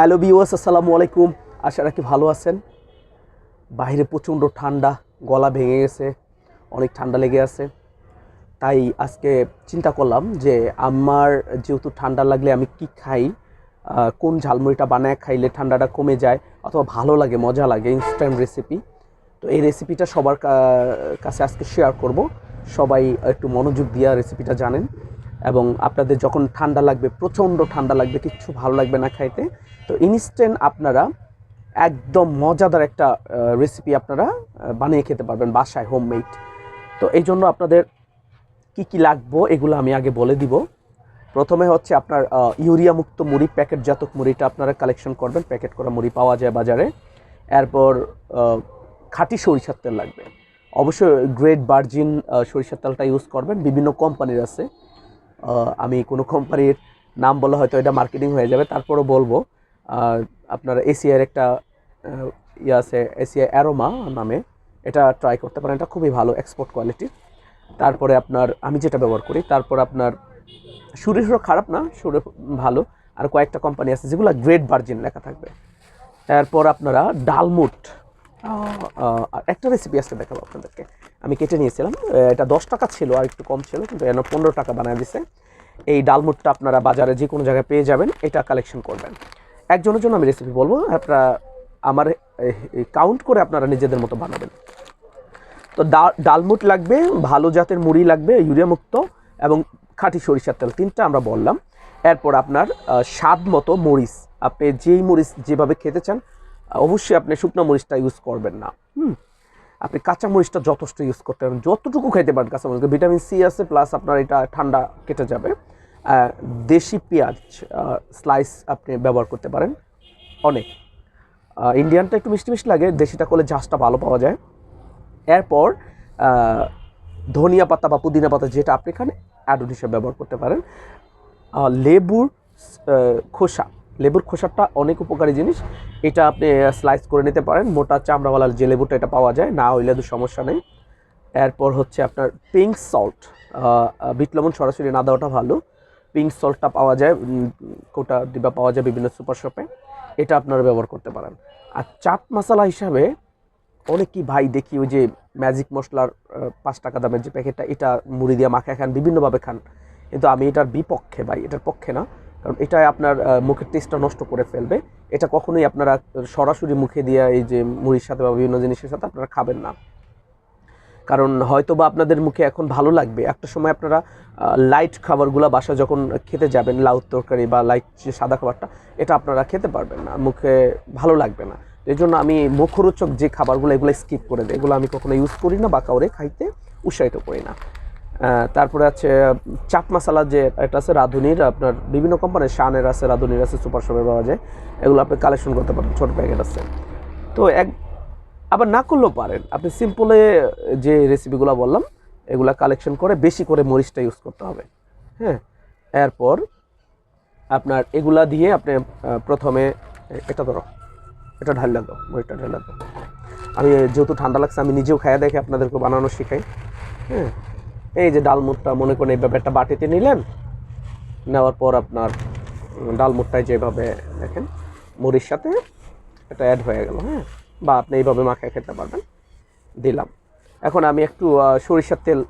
Hello বিওয়াস আসসালামু আলাইকুম। আশা রাখি ভালো আছেন। বাইরে প্রচণ্ড ঠান্ডা, গলা ভেঙে গেছে, অনেক ঠান্ডা লেগে আছে। তাই আজকে চিন্তা করলাম যে আমার যেহেতু ঠান্ডা লাগলে আমি কি খাই কোন ঝালমুড়িটা বানায় খাইলে ঠান্ডাটা কমে যায়, অথবা ভালো লাগে, মজা লাগে ইনস্ট্যান্ট রেসিপি তো এই রেসিপিটা সবার কাছে আজকে শেয়ার করব। সবাই একটু মনোযোগ দিয়ে রেসিপিটা জানেন। এবং আপনাদের যখন ঠান্ডা লাগবে, প্রচণ্ড ঠান্ডা লাগবে, কিচ্ছু ভালো লাগবে না খাইতে, তো ইনস্ট্যান্ট আপনারা একদম মজাদার একটা রেসিপি আপনারা বানিয়ে খেতে পারবেন বাসায় হোমমেড তো এই জন্য আপনাদের কি কি লাগবো, এগুলো আমি আগে বলে দিব। প্রথমে হচ্ছে আপনার ইউরিয়া মুক্ত মুড়ি প্যাকেটজাত মুড়িটা আপনারা কালেকশন করবেন, প্যাকেট করা মুড়ি পাওয়া যায় বাজারে। এরপর খাঁটি সরিষার তেল লাগবে। অবশ্যই গ্রেট ভার্জিন সরিষার তেলটা ইউজ করবেন, বিভিন্ন কোম্পানির আছে। আমি কোনো কোম্পানির নাম বলে হয়তো এটা মার্কেটিং হয়ে যাবে, তারপরও বলব আপনার এসিআর একটা ইয়ে আছে এসিআই অ্যারোমা নামে, এটা ট্রাই করতে পারেন, এটা খুবই ভালো এক্সপোর্ট কোয়ালিটির তারপরে আপনার, আমি যেটা ব্যবহার করি, তারপর আপনার সুরেশও খারাপ না সুরে ভালো, আর কয়েকটা কোম্পানি আছে যেগুলো গ্রেট ভার্জিন লেখা থাকবে। তারপর আপনারা ডালমুট একটা রেসিপি আজকে দেখাবো আপনাদেরকে। আমি কেটে নিয়েছিলাম এটা দশ টাকা ছিল, আর একটু কম ছিল, কিন্তু এনে পনেরো টাকা বানিয়ে দিছে। এই ডালমুটটা আপনারা বাজারে যে কোনো জায়গায় পেয়ে যাবেন, এটা কালেকশন করবেন। একজনের জন্য আমি রেসিপি বলব, আপনারা আমার কাউন্ট করে আপনারা নিজেদের মতো বানাবেন। তো ডালমুট লাগবে, ভালো জাতের মুড়ি লাগবে, ইউরিয়া মুক্ত এবং খাঁটি সরিষার তেল, তিনটা আমরা বললাম। এরপর আপনার স্বাদ মতো মরিচ, আপনি যেই মরিচ যেভাবে খেতে চান অবশ্যই আপনি শুকনো মরিচটা ইউজ করবেন না। হুম। আপনি কাঁচা মরিচটা যথেষ্ট ইউজ করতে পারেন যতটুকু খাইতে পারেন কাঁচা মরিচ। ভিটামিন সি আছে প্লাস আপনার এটা ঠান্ডা কেটে যাবে। দেশি পেঁয়াজ স্লাইস আপনি ব্যবহার করতে পারেন। অনেক। ইন্ডিয়ানটা একটু মিষ্টি মিষ্টি লাগে, দেশিটা করলে ঝাঁসটা ভালো পাওয়া যায়। এরপর ধনিয়া পাতা বা পুদিনা পাতা যেটা আপনি এখানে অ্যাডন হিসেবে ব্যবহার করতে পারেন। লেবুর খোসা। লেবুর খোসাটা অনেক উপকারী জিনিস। এটা আপনি স্লাইস করে নিতে পারেন। মোটা চামড়াওয়ালা যে লেবুটা এটা পাওয়া যায়, না হইলে তো সমস্যা নেই। এরপর হচ্ছে আপনার পিঙ্ক সল্ট বিট লবণ সরাসরি না দেওয়াটা ভালো। পিঙ্ক সল্টটা পাওয়া যায় কোটা ডিবা পাওয়া যায় বিভিন্ন সুপার শপে এটা আপনারা ব্যবহার করতে পারেন। আর চাট মশলা হিসাবে অনেকেই ভাই দেখি ওই যে ম্যাজিক মশলার পাঁচ টাকা দামের যে প্যাকেটটা, এটা মুড়ি দিয়ে মাখা খান, বিভিন্নভাবে খান। কিন্তু আমি এটার বিপক্ষে ভাই, এটার পক্ষে না। কারণ এটা আপনার মুখের টেস্টটা নষ্ট করে ফেলবে। এটা কখনোই আপনারা সরাসরি মুখে দিয়ে এই যে মুড়ির সাথে বা বিভিন্ন জিনিসের সাথে আপনারা খাবেন না। কারণ হয়তো বা আপনাদের মুখে এখন ভালো লাগবে। একটা সময় আপনারা লাইট খাবারগুলো বাসা যখন খেতে যাবেন লাউ তরকারি বা লাইট যে সাদা খাবারটা, এটা আপনারা খেতে পারবেন না। মুখে ভালো লাগবে না। এই জন্য আমি মুখরোচক যে খাবারগুলো, এগুলো স্কিপ করে দিই এগুলো আমি কখনো ইউজ করি না বা কাউরে খাইতে উৎসাহিত করি না। তারপরে আছে চাট মশলা যে এটা আছে, রাঁধুনির, আপনার বিভিন্ন কোম্পানির শানের আছে, রাঁধুনির আছে সুপার শপে পাওয়া যায়। এগুলো আপনি কালেকশন করতে পারেন, ছোট প্যাকেট আছে। তো এক, আবার না করলেও পারেন। আপনি সিম্পলে যে রেসিপিগুলো বললাম, এগুলা কালেকশন করে বেশি করে মরিচটা ইউজ করতে হবে। হ্যাঁ? এরপর আপনার এগুলা দিয়ে আপনি প্রথমে, এটা ধরো, এটা ঢাল লাগো, মরিচটা ঢাল লাগো। আমি যেহেতু ঠান্ডা লাগছে, আমি নিজেও খাইয়া দেখে আপনাদেরকে বানানো শেখাই। হ্যাঁ? এই যে ডালমুটটা মনে করেন এইভাবে একটা বাটিতে নিলেন নেওয়ার পর আপনার ডালমুটটায় যেভাবে দেখেন মুড়ির সাথে এটা অ্যাড হয়ে গেল হ্যাঁ? বা আপনি এইভাবে মাখায় খেতে পারবেন। দিলাম। এখন আমি একটু সরিষার তেল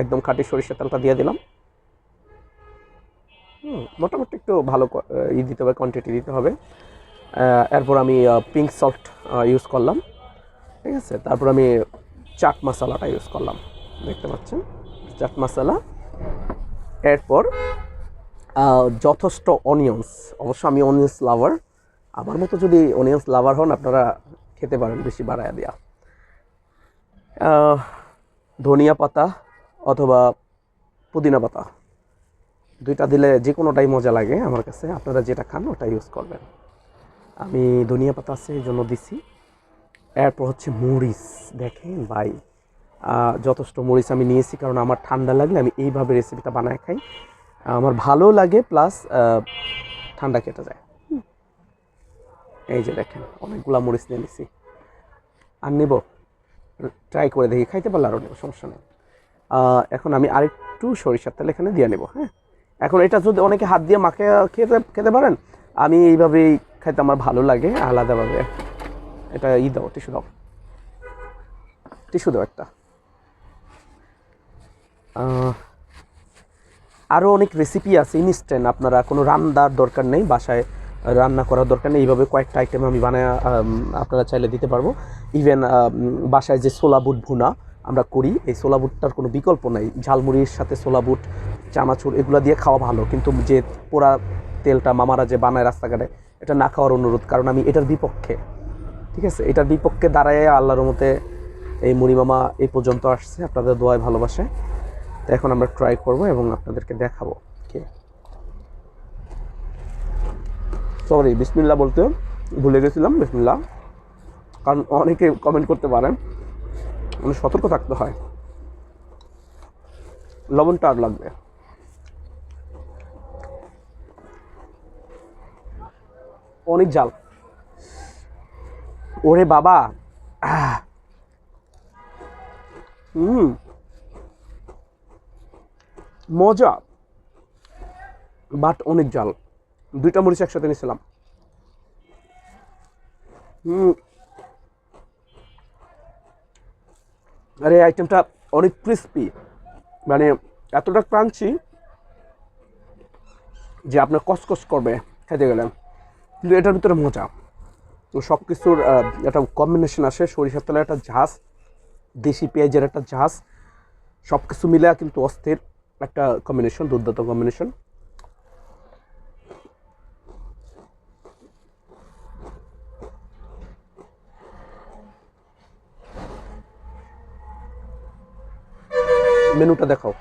একদম খাঁটি সরিষার তেলটা দিয়ে দিলাম। হুম, মোটামুটি একটু ভালো ই দিতে হবে কোয়ান্টিটি দিতে হবে। এরপর আমি পিঙ্ক সল্ট ইউজ করলাম। ঠিক আছে? তারপর আমি চাট মশলাটা ইউজ করলাম। দেখতে পাচ্ছেন? চাট মশলা। এরপর যথেষ্ট অনিয়ন্স অবশ্য আমি অনিয়ন্স লাভার আমার মতো যদি অনিয়ন্স লাভার হন আপনারা খেতে পারেন বেশি বাড়ায়া দেওয়া ধনিয়া পাতা অথবা পুদিনা পাতা। দুইটা দিলে যে কোনোটাই মজা লাগে আমার কাছে। আপনারা যেটা খান ওটা ইউজ করবেন। আমি ধনিয়া পাতা আছে জন্য দিছি। এরপর হচ্ছে মরিচ। দেখেন আহ, যথেষ্ট মরিচ আমি নিয়েছি, কারণ আমার ঠান্ডা লাগলে আমি এইভাবে রেসিপিটা বানায় খাই। আমার ভালো লাগে প্লাস ঠান্ডা কেটে যায়। এই যে দেখেন, অনেকগুলা মরিচ নিয়ে নিছি। আর নেব? ট্রাই করে দেখি, খাইতে পারলে আরও নেব, সমস্যা নেই। এখন আমি আরেকটু সরিষার তেল এখানে দিয়ে নেব হ্যাঁ? এখন এটা যদি অনেকে হাত দিয়ে মাখে, খেতে খেতে পারেন, আমি এইভাবেই খাইতে আমার ভালো লাগে, আলাদাভাবে। এটা ই দাও, টিস্যু দাও। টিস্যু দাও একটা। আরও অনেক রেসিপি আছে ইনস্ট্যান্ট আপনারা কোনো রান্নার দরকার নেই, বাসায় রান্না করার দরকার নেই, এইভাবে কয়েকটা আইটেম আমি বানায় আপনারা চাইলে দিতে পারব। ইভেন বাসায় যে ছোলা বুট ভুনা আমরা করি, এই ছোলা বুটটার কোনো বিকল্প নাই। ঝালমুড়ির সাথে ছোলা বুট, চানাচুর, এগুলো দিয়ে খাওয়া ভালো। কিন্তু যে পোড়া তেলটা মামারা যে বানায় রাস্তাঘাটে, এটা না খাওয়ার অনুরোধ, কারণ আমি এটার বিপক্ষে। ঠিক আছে? এটার বিপক্ষে দাঁড়ায় আল্লাহর মতে এই মুড়ি মামা এই পর্যন্ত আসছে। আপনাদের দোয়ায় ভালোবাসে। তো এখন আমরা ট্রাই করব এবং আপনাদেরকে দেখাবো কে সরি বিসমিল্লা বলতে ভুলে গেছিলাম বিসমিল্লা কারণ অনেকে কমেন্ট করতে পারেন অনেক সতর্ক থাকতে হয়। লবণটা আর লাগবে। অনেক জাল ওরে বাবা! হুম। মজা বাট অনেক জাল। দুইটা মরিচ একসাথে নিয়েছিলাম আর এই আইটেমটা অনেক ক্রিস্পি মানে এতটা ক্রাঞ্চি যে আপনার কসকস করবে, খেতে গেলে। কিন্তু এটার ভিতরে মজা। তো সব কিছুর একটা কম্বিনেশন আসে, সরিষার তেলের একটা ঝাঁস দেশি পেঁয়াজের একটা ঝাঁস সব কিছু মিলে কিন্তু অস্থির। একটা কম্বিনেশন দুর্দান্ত কম্বিনেশন মেনুটা দেখাও।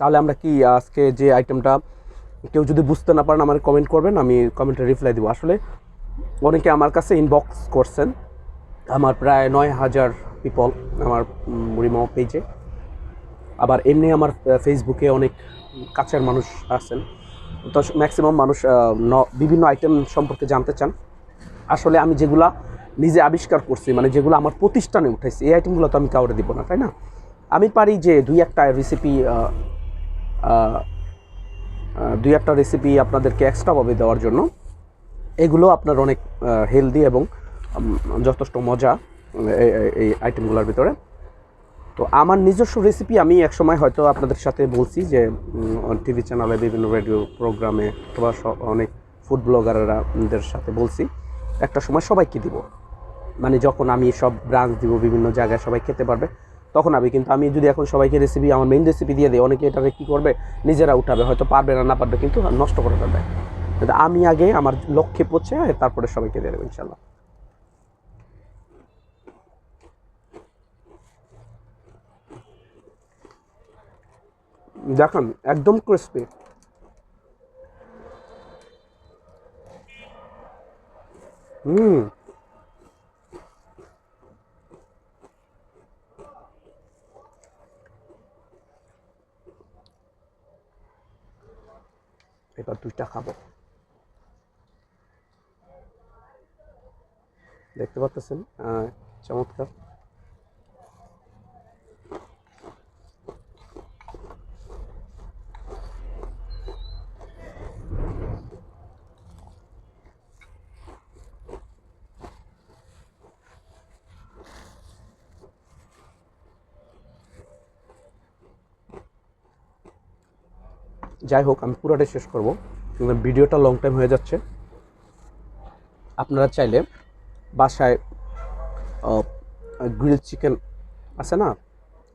তাহলে আমরা কি আজকে যে আইটেমটা কেউ যদি বুঝতে না পারেন আমার কমেন্ট করবেন, আমি কমেন্টে রিপ্লাই দেবো। আসলে অনেকে আমার কাছে ইনবক্স করছেন, আমার প্রায় নয় হাজার পিপল আমার মুড়িমাও পেজে আবার এমনি আমার ফেসবুকে অনেক কাছের মানুষ আছেন। তো ম্যাক্সিমাম মানুষ ন- বিভিন্ন আইটেম সম্পর্কে জানতে চান। আসলে আমি যেগুলা নিজে আবিষ্কার করছি মানে যেগুলো আমার প্রতিষ্ঠানে উঠাইছি, এই আইটেমগুলো তো আমি কাউরে দিব না, তাই না? আমি পারি যে দুই একটা রেসিপি দুই একটা রেসিপি আপনাদেরকে এক্সট্রাভাবে দেওয়ার জন্য। এগুলো আপনার অনেক হেলদি এবং যথেষ্ট মজা এই- আইটেমগুলোর ভিতরে। তো আমার নিজস্ব রেসিপি আমি একসময় হয়তো আপনাদের সাথে বলছি যে টিভি চ্যানেলে বিভিন্ন রেডিও প্রোগ্রামে অথবা অনেক ফুড ব্লগারদের সাথে বলছি, একটা সময় সবাইকে দিব। মানে যখন আমি সব ব্রাঞ্চ দিব, বিভিন্ন জায়গায় সবাই খেতে পারবে। তখন আমি, কিন্তু আমি যদি এখন সবাইকে রেসিপি আমার মেইন রেসিপি দিয়ে দিই, অনেকে এটাকে কী করবে? নিজেরা উঠাবে, হয়তো পারবে না না পারবে, কিন্তু নষ্ট করে ফেলবে। আমি আগে আমার লক্ষ্যে পৌঁছে তারপরে সবাইকে দিয়ে দেবো ইনশাল্লাহ দেখেন, একদম ক্রিস্পি হুম। এবার দুইটা খাব। দেখতে পাচ্তেছেন চমৎকার। যাই হোক, আমি পুরোটাই শেষ করব। কিন্তু ভিডিওটা লং টাইম হয়ে যাচ্ছে। আপনারা চাইলে বাসায় গ্রিল চিকেন আছে না?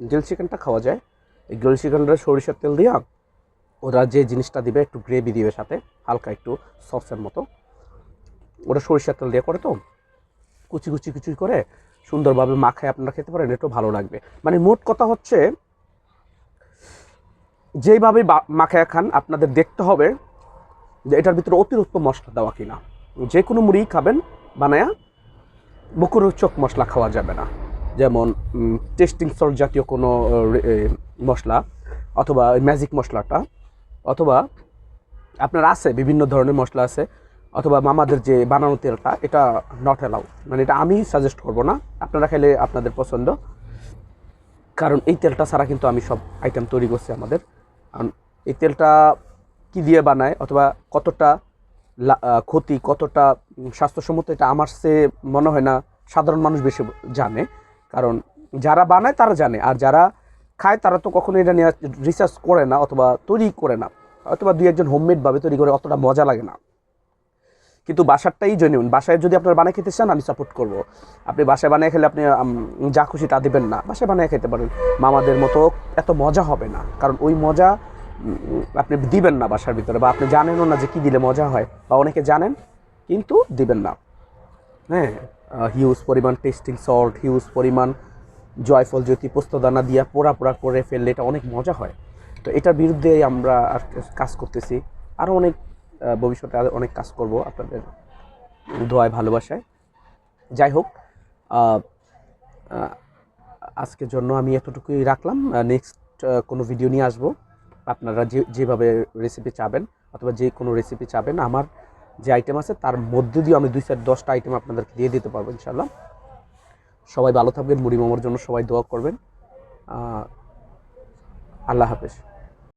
গ্রিল চিকেনটা খাওয়া যায়। এই গ্রিল চিকেনটা সরিষার তেল দিয়া ওরা যে জিনিসটা দিবে, একটু গ্রেভি দিবে সাথে, হালকা একটু সসের মতো। ওটা সরিষার তেল দিয়ে করে তো, কুচি কুচি কুচি করে সুন্দরভাবে মাখায় আপনারা খেতে পারেন একটু ভালো লাগবে। মানে মোট কথা হচ্ছে যেইভাবে মাখায়া খান, আপনাদের দেখতে হবে যে এটার ভিতরে অতিরিক্ত মশলা দেওয়া কিনা। যে কোনো মুড়ি খাবেন, বানায়া মুখরোচক মশলা খাওয়া যাবে না। যেমন টেস্টিং সল্ট জাতীয় কোনো মশলা অথবা ম্যাজিক মশলাটা, অথবা আপনার আছে, বিভিন্ন ধরনের মশলা আছে, অথবা মামাদের যে বানানো তেলটা, এটা নট অ্যালাউ মানে এটা আমি সাজেস্ট করব না, আপনারা খেলে আপনাদের পছন্দ। কারণ এই তেলটা ছাড়া কিন্তু আমি সব আইটেম তৈরি করছি আমাদের। এই তেলটা কি দিয়ে বানায় অথবা কতটা ক্ষতি, কতটা স্বাস্থ্যসম্মত এটা আমার সে মনে হয় না, সাধারণ মানুষ বেশি জানে। কারণ যারা বানায় তারা জানে, আর যারা খায় তারা তো কখনো এটা নিয়ে রিসার্চ করে না অথবা তৈরি করে না। অথবা দুই একজন হোমমেড ভাবে তৈরি করে অতটা মজা লাগে না। কিন্তু বাসারটাই জেনুইন বাসায় যদি আপনারা বানিয়ে খেতে চান, আমি সাপোর্ট করব। আপনি বাসায় বানিয়ে খেলে আপনি যা খুশি তা দিবেন না। বাসায় বানিয়ে খেতে পারেন। মামাদের মতো এত মজা হবে না। কারণ ওই মজা আপনি দিবেন না বাসার ভিতরে বা আপনি জানেনও না যে কী দিলে মজা হয় বা অনেকে জানেন, কিন্তু দিবেন না। হ্যাঁ হিউজ পরিমাণ টেস্টিং সল্ট হিউজ পরিমাণ জয়ফল জ্যোতি পোস্তদানা দিয়া পোড়া পোড়া করে ফেললে এটা অনেক মজা হয়। তো এটার বিরুদ্ধে আমরা কাজ করতেছি। আরও অনেক ভবিষ্যতে আরও অনেক কাজ করব আপনাদের দোয়ায়, ভালোবাসায়। যাই হোক আজকের জন্য আমি এতটুকুই রাখলাম। নেক্সট কোনো ভিডিও নিয়ে আসব। আপনারা যে, যেভাবে রেসিপি চাবেন অথবা যে কোনো রেসিপি চাবেন, আমার যে আইটেম আছে, তার মধ্যে দিয়ে আমি দুই চার, দশটা আইটেম আপনাদেরকে দিয়ে দিতে পারব ইনশাল্লাহ সবাই ভালো থাকবেন, মুড়ি মোমোর জন্য সবাই দোয়া করবেন। আল্লাহ হাফেজ।